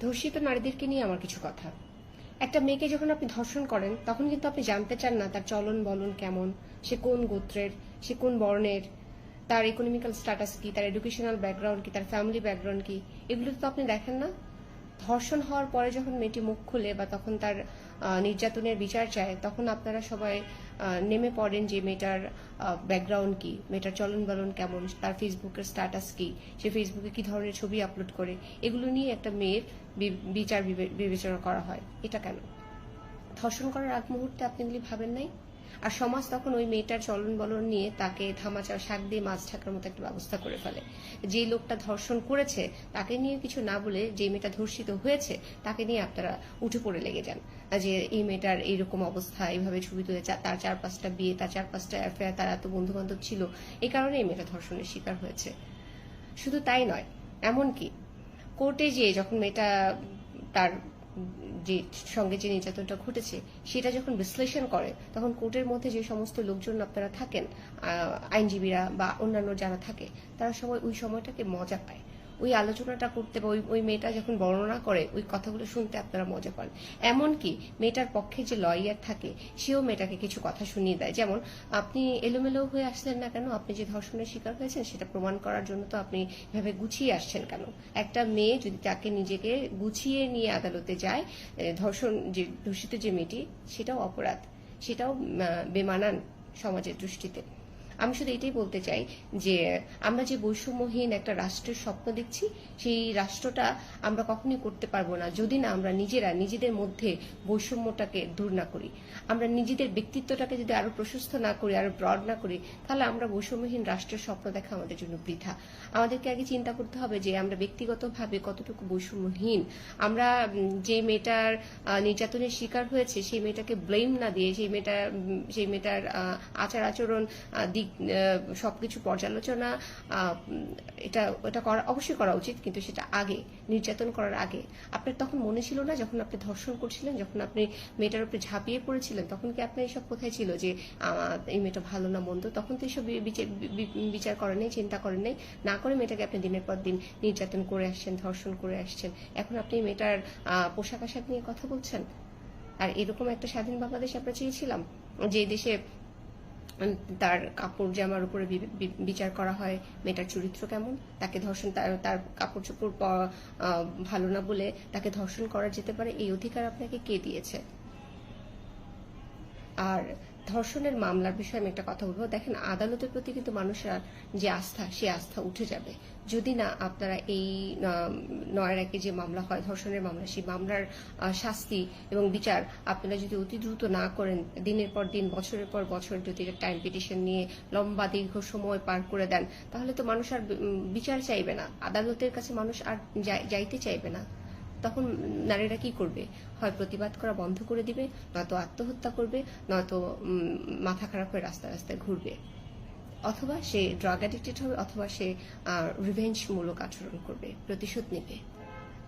ধর্ষিত নারীদেরকে নিয়ে আমার কিছু কথা। একটা মেয়েকে যখন আপনি ধর্ষণ করেন, তখন কিন্তু আপনি জানতে চান না তার চলন বলন কেমন, সে কোন গোত্রের, সে কোন বর্ণের, তার ইকোনমিক্যাল স্ট্যাটাস কি, তার এডুকেশনাল ব্যাকগ্রাউন্ড কি, তার ফ্যামিলি ব্যাকগ্রাউন্ড কি, এগুলো তো আপনি দেখেন না। ধর্ষণ হওয়ার পরে যখন মেয়েটি মুখ খুলে বা তখন তার নির্যাতনের বিচার চায়, তখন আপনারা সবাই নেমে পড়েন যে মেয়েটার ব্যাকগ্রাউন্ড কি, মেয়েটার চলন বলন কেমন, তার ফেসবুকের স্ট্যাটাস কি, সে ফেসবুকে কি ধরনের ছবি আপলোড করে, এগুলো নিয়ে একটা মেয়ের বিচার বিবেচনা করা হয়। এটা কেন? ধর্ষণ করার আগ মুহূর্তে আপনি এগুলি ভাবেন নাই? আর সমাজ তখন ওই মেয়েটার চলন বলন নিয়ে তাকে থামাচা শাক দিয়ে মাছ ঢাকার মতো একটা ব্যবস্থা করে ফেলে। যে লোকটা ধর্ষণ করেছে, তাকে নিয়ে কিছু না বলে যে মেয়েটা ধর্ষিত হয়েছে, তাকে নিয়ে আপনারা উঠে পড়ে লেগে যান। যে এই মেয়েটার এইরকম অবস্থা, এইভাবে ছবি তুলে তার চার পাঁচটা বিয়ে, তার চার পাঁচটা অ্যাফেয়ার তার এত বন্ধু বান্ধব ছিল, এই কারণে এই মেয়েটা ধর্ষণের শিকার হয়েছে। শুধু তাই নয়, এমনকি কোর্টে যেয়ে যখন মেয়েটা তার যে সঙ্গে যে নির্যাতনটা ঘটেছে, সেটা যখন বিশ্লেষণ করে, তখন কোর্টের মধ্যে যে সমস্ত লোকজন আপনারা থাকেন আইনজীবীরা বা অন্যান্য যারা থাকে, তারা সবাই ওই সময়টাকে মজা পায়। ওই আলোচনাটা করতে বা ওই মেয়েটা যখন বর্ণনা করে, ওই কথাগুলো শুনতে আপনারা মজা পান। এমনকি মেয়েটার পক্ষে যে লয়ার থাকে, সেও মেয়েটাকে কিছু কথা শুনিয়ে দেয়। যেমন, আপনি এলোমেলো হয়ে আসলেন না কেন? আপনি যে ধর্ষণের শিকার হয়েছেন, সেটা প্রমাণ করার জন্য তো আপনি এভাবে গুছিয়ে আসছেন কেন? একটা মেয়ে যদি তাকে নিজেকে গুছিয়ে নিয়ে আদালতে যায় ধর্ষণ যে ধর্ষিত যে মেয়েটি, সেটাও অপরাধ। সেটাও বেমানান সমাজের দৃষ্টিতে। আমি শুধু এটাই বলতে চাই যে আমরা যে বৈষম্যহীন একটা রাষ্ট্রের স্বপ্ন দেখছি, সেই রাষ্ট্রটা আমরা কখনোই করতে পারব না যদি না আমরা নিজেরা নিজেদের মধ্যে বৈষম্যটাকে দূর না করি। আমরা নিজেদের ব্যক্তিত্বটাকে যদি আরও প্রশস্ত না করি, আরও ব্রড না করি, তাহলে আমরা বৈষম্যহীন রাষ্ট্রের স্বপ্ন দেখা আমাদের জন্য বৃথা। আমাদেরকে আগে চিন্তা করতে হবে যে আমরা ব্যক্তিগতভাবে কতটুকু বৈষম্যহীন। আমরা যে মেয়েটার নির্যাতনের শিকার হয়েছে, সেই মেয়েটাকে ব্লেম না দিয়ে, সেই মেয়েটার সেই মেয়েটার আচার আচরণ দিক আহ, সবকিছু পর্যালোচনা এটা এটা করা অবশ্যই করা উচিত কিন্তু সেটা আগে নির্যাতন করার আগে। আপনার তখন মনে ছিল না যখন আপনি ধর্ষণ করছিলেন যখন আপনি মেয়েটার উপরে ঝাঁপিয়ে পড়েছিলেন তখন কি আপনার এইসব কোথায় ছিল যে এই মেয়েটা ভালো না মন্দ? তখন তো এইসব বিচার- করেন নাই চিন্তা করেন নাই। না করে মেয়েটাকে আপনি দিনের পর দিন নির্যাতন করে আসছেন ধর্ষণ করে আসছেন। এখন আপনি মেয়েটার পোশাক আশাক নিয়ে কথা বলছেন? আর এরকম একটা স্বাধীন বাংলাদেশ আমরা চেয়েছিলাম যে দেশে তার কাপড় জামার উপরে বিচার করা হয় মেয়েটার চরিত্র কেমন, তাকে ধর্ষণ, তার কাপড় চোপড় ভালো না বলে তাকে ধর্ষণ করা যেতে পারে, এই অধিকার আপনাকে কে দিয়েছে? আর ধর্ষণের মামলার বিষয়ে আমি একটা কথা বলব। দেখেন, আদালতের প্রতি কিন্তু মানুষের যে আস্থা সে আস্থা উঠে যাবে। যদি না আপনারা এই একে যে মামলা হয়, ধর্ষণের মামলা, সেই মামলার শাস্তি এবং বিচার আপনারা যদি অতি দ্রুত না করেন, দিনের পর দিন, বছরের পর বছর যদি টাইম পিটিশন নিয়ে লম্বা দীর্ঘ সময় পার করে দেন, তাহলে তো মানুষ আর বিচার চাইবে না। আদালতের কাছে মানুষ আর যাই- যাইতে চাইবে না। তখন নারীরা কি করবে? হয় প্রতিবাদ করা বন্ধ করে দিবে, নয়তো আত্মহত্যা করবে, নয়তো মাথা খারাপ হয়ে রাস্তায় রাস্তায় ঘুরবে। অথবা সে ড্রাগ অ্যাডিক্টেড হবে, অথবা সে রিভেঞ্জ মূলক আচরণ করবে, প্রতিশোধ নেবে।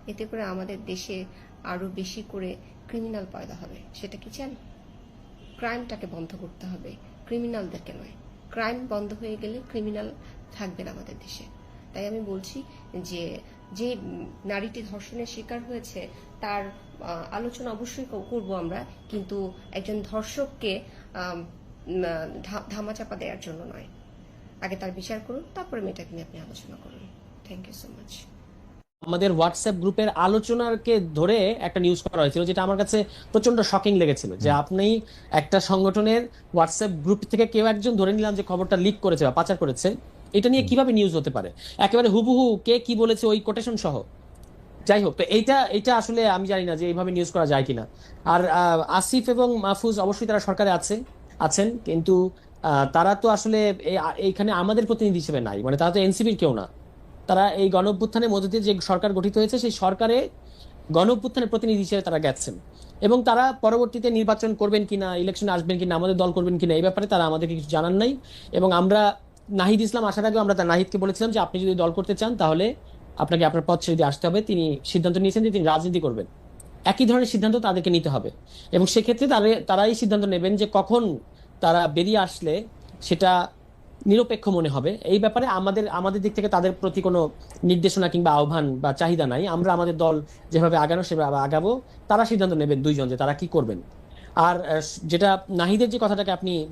এতে করে আমাদের দেশে আরও বেশি করে ক্রিমিনাল পয়দা হবে। সেটা কি চান? ক্রাইমটাকে বন্ধ করতে হবে। ক্রিমিনালদেরকে নয়। ক্রাইম বন্ধ হয়ে গেলে ক্রিমিনাল থাকবে না আমাদের দেশে। তাই আমি বলছি যে যে নারীটি ধর্ষণের শিকার হয়েছে তার আলোচনা অবশ্যই ক- করব আমরা কিন্তু একজন ধর্ষককে ধামাচাপা দেওয়ার জন্য নয়। আগে তার বিচার করুন তারপরে মেয়েটাকে নিয়ে আপনি আলোচনা করুন। থ্যাংক ইউ সো মাচ আমাদের হোয়াটসঅ্যাপ গ্রুপের আলোচনাকে ধরে একটা নিউজ করা হয়েছিল যেটা আমার কাছে প্রচণ্ড শকিং লেগেছিল যে আপনি একটা সংগঠনের হোয়াটসঅ্যাপ গ্রুপ থেকে কেউ একজন ধরে নিলাম যে খবরটা লিক করেছে বা পাচার করেছে এটা নিয়ে কীভাবে নিউজ হতে পারে? একেবারে হুবহু কে কি বলেছে ওই কোটেশন সহ। যাই হোক তো এইটা এটা আসলে আমি জানি না যে এইভাবে নিউজ করা যায় কিনা। আর আসিফ এবং মাহফুজ অবশ্যই তারা সরকারে আছে আছেন কিন্তু তারা তো আসলে এইখানে আমাদের প্রতিনিধি হিসেবে নাই। মানে তারা তো এনসিপির কেউ না। তারা এই গণ মধ্যে দিয়ে যে সরকার গঠিত হয়েছে সেই সরকারে গণ প্রতিনিধি হিসেবে তারা গেছেন। এবং তারা পরবর্তীতে নির্বাচন করবেন কিনা ইলেকশনে আসবেন কিনা আমাদের দল করবেন কিনা এই ব্যাপারে তারা আমাদেরকে কিছু জানান নাই। এবং আমরা নাহিদ ইসলাম আসার আগে আমরা তার নাহিদকে বলেছিলাম যে আপনি যদি দল করতে চান তাহলে আপনাকে আপনার পথ ছেড়ে আসতে হবে। তিনি সিদ্ধান্ত নিয়েছেন যে তিনি রাজনীতি করবেন। একই ধরনের সিদ্ধান্ত তাদেরকে নিতে হবে। এবং সেক্ষেত্রে তারা তারাই সিদ্ধান্ত নেবেন যে কখন তারা বেরিয়ে আসলে সেটা নিরপেক্ষ মনে হবে। এই ব্যাপারে আমাদের আমাদের দিক থেকে তাদের প্রতি কোনো নির্দেশনা কিংবা আহ্বান বা চাহিদা নাই। আমরা আমাদের দল যেভাবে আগানো সেভাবে আগাবো। তারা সিদ্ধান্ত নেবেন দুইজন যে তারা কি করবেন। আর যেটা নাহিদের যে কথাটাকে আপনি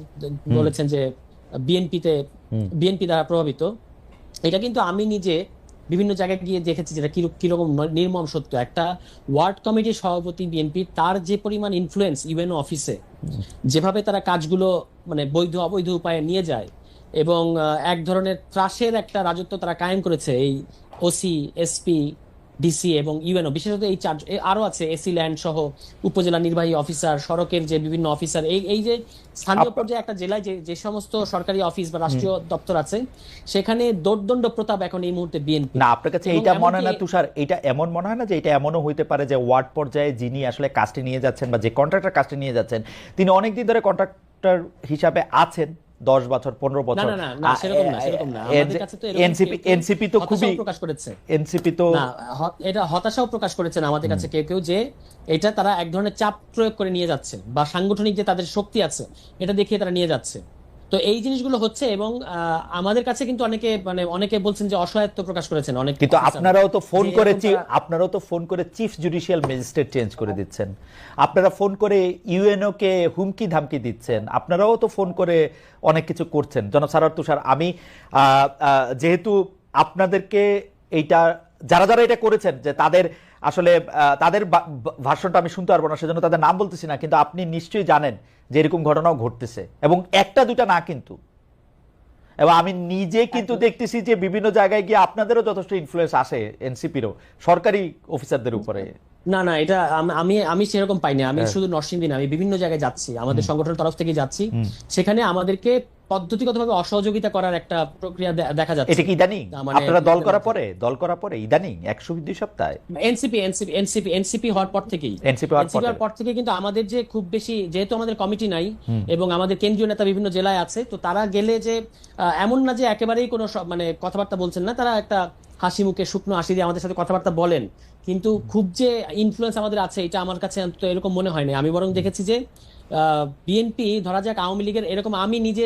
বলেছেন যে বিএনপিতে বিএনপি দ্বারা প্রভাবিত। এটা কিন্তু আমি নিজে বিভিন্ন জায়গায় গিয়ে দেখেছি যেটা কীরকম নির্মম সত্য। একটা ওয়ার্ড কমিটির সভাপতি বিএনপি তার যে পরিমাণ ইনফ্লুয়েন্স ইউএনও অফিসে যেভাবে তারা কাজগুলো মানে বৈধ অবৈধ উপায়ে নিয়ে যায় এবং এক ধরনের ত্রাসের একটা রাজত্ব তারা কায়েম করেছে। এই ওসি এসপি ডিসি এবং ইউএনও বিশেষত এই চার আরও আছে এসি ল্যান্ড সহ উপজেলা নির্বাহী অফিসার সড়কের যে বিভিন্ন অফিসার এই এই যে স্থানীয় পর্যায়ে একটা জেলায় যে যে সমস্ত সরকারি অফিস বা রাষ্ট্রীয় দপ্তর আছে সেখানে দোর্দণ্ড প্রতাপ এখন এই মুহূর্তে বিএনপি না আপনার কাছে এইটা মনে হয় না তুষার এটা এমন মনে হয় না যে এটা এমনও হইতে পারে যে ওয়ার্ড পর্যায়ে যিনি আসলে কাজটি নিয়ে যাচ্ছেন বা যে কন্ট্রাক্টর কাজটি নিয়ে যাচ্ছেন তিনি অনেকদিন ধরে কন্ট্রাক্টর হিসাবে আছেন দশ বছর পনেরো বছর। না না না সেরকম না সেরকম না। আমাদের কাছে তো এরকম এনসিপি তো খুবই প্রকাশ করেছে। এনসিপি তো না এটা হতাশাও প্রকাশ করেছেন আমাদের কাছে কেউ কেউ যে এটা তারা এক ধরনের চাপ প্রয়োগ করে নিয়ে যাচ্ছে বা সাংগঠনিক যে তাদের শক্তি আছে এটা দেখিয়ে তারা নিয়ে যাচ্ছে। তো এই জিনিসগুলো হচ্ছে এবং আমাদের কাছে কিন্তু অনেকে মানে অনেকে বলছেন যে অসহায়ত্ব প্রকাশ করেছেন অনেক কিন্তু আপনারাও তো ফোন করে আপনারাও তো ফোন করে চিফ জুডিশিয়াল ম্যাজিস্ট্রেট চেঞ্জ করে দিচ্ছেন। আপনারা ফোন করে ইউএনও কে হুমকি ধামকি দিচ্ছেন। আপনারাও তো ফোন করে অনেক কিছু করছেন। জনাব সারার তুষার আমি যেহেতু আপনাদেরকে এইটা যারা যারা এটা করেছেন যে তাদের আসলে তাদের ভাষণটা আমি শুনতে পারব না সেজন্য তাদের নাম বলতেছি না কিন্তু আপনি নিশ্চয়ই জানেন যে এরকম ঘটনাও ঘটতেছে। এবং একটা দুটা না কিন্তু। এবং আমি নিজে কিন্তু দেখতেছি যে বিভিন্ন জায়গায় গিয়ে আপনাদেরও যথেষ্ট ইনফ্লুয়েন্স আসে এনসিপিরও সরকারি অফিসারদের উপরে। না না এটা আমি আমি সেরকম পাইনি। আমি হ্যাঁ। শুধু নরসিংদী না আমি বিভিন্ন জায়গায় যাচ্ছি। আমাদের সংগঠনের তরফ থেকে যাচ্ছি। সেখানে আমাদেরকে পদ্ধতিগতভাবে অসহযোগিতা করার একটা প্রক্রিয়া দেখা যাচ্ছে। এটা কি ইদানিং? মানে আপনারা দল করার পরে? দল করার পরে? ইদানিং? একশো দুই সপ্তাহে? এনসিপি এনসিপি এনসিপি এনসিপি হওয়ার পর থেকেই। NCP হওয়ার। পর। থেকে কিন্তু আমাদের যে খুব বেশি যেহেতু আমাদের কমিটি নাই এবং আমাদের কেন্দ্রীয় নেতা বিভিন্ন জেলায় আছে তো তারা গেলে যে এমন না যে একেবারেই কোনো মানে কথাবার্তা বলছেন না তারা একটা হাসি মুখে শুকনো হাসি দিয়ে আমাদের সাথে কথাবার্তা বলেন। কিন্তু খুব যে ইনফ্লুয়েন্স আমাদের আছে এটা আমার কাছে এরকম মনে হয় না আমি বরং দেখেছি যে বিএনপি ধরা যাক আওয়ামী লীগের, এরকম আমি নিজে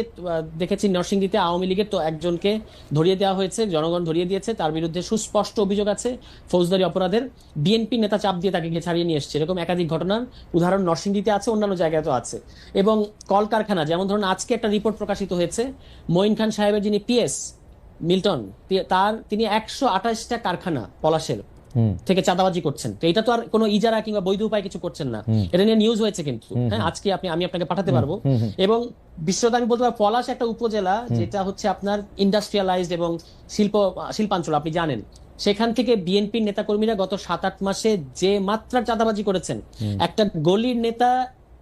দেখেছি নরসিংদীতে আওয়ামী লীগের, তো একজনকে ধরিয়ে দেওয়া হয়েছে, জনগণ ধরিয়ে দিয়েছে, তার বিরুদ্ধে সুস্পষ্ট অভিযোগ আছে ফৌজদারি অপরাধের। বিএনপি নেতা চাপ দিয়ে তাকে গিয়ে ছাড়িয়ে নিয়ে এসছে, এরকম একাধিক ঘটনার উদাহরণ নরসিংদীতে আছে, অন্যান্য জায়গায় তো আছে। এবং কলকারখানা, যেমন ধরুন আজকে একটা রিপোর্ট প্রকাশিত হয়েছে, মঈন খান সাহেবের যিনি পিএস মিল্টন তার, তিনি একশো আঠাশটা কারখানা, পলাশের থেকে চাঁদাবাজি করছেন। তো এটা তো আর কোনো ইজারা কিংবা বৈধ উপায় কিছু করছেন না। এটা নিয়ে নিউজ হয়েছে কিন্তু। হ্যাঁ আজকে আপনি আমি আপনাকে পাঠাতে পারব। এবং বিশ্বত আমি বলতে পারব পলাশ একটা উপজেলা যেটা হচ্ছে আপনার ইন্ডাস্ট্রিয়ালাইজড এবং শিল্প শিল্পাঞ্চল আপনি জানেন। সেখান থেকে বিএনপির নেতাকর্মীরা গত সাত আট মাসে যে মাত্রার চাঁদাবাজি করেছেন একটা গলির নেতা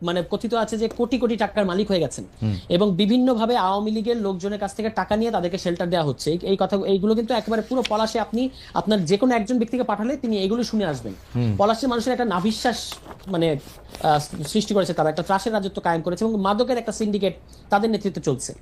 মানে কথিত আছে যে কোটি কোটি টাকার মালিক হয়ে গেছেন। এবং বিভিন্নভাবে আওয়ামী লীগের লোকজনের কাছ থেকে টাকা নিয়ে তাদেরকে শেল্টার দেওয়া হচ্ছে। এই- কথা এইগুলো কিন্তু একেবারে পুরো পলাশে আপনি আপনার যে কোনো একজন ব্যক্তিকে পাঠালে তিনি এগুলো শুনে আসবেন। পলাশের মানুষের একটা নাবিশ্বাস মানে আহ, সৃষ্টি করেছে তারা। একটা ত্রাসের রাজত্ব কায়েম করেছে এবং মাদকের একটা সিন্ডিকেট তাদের নেতৃত্বে চলছে।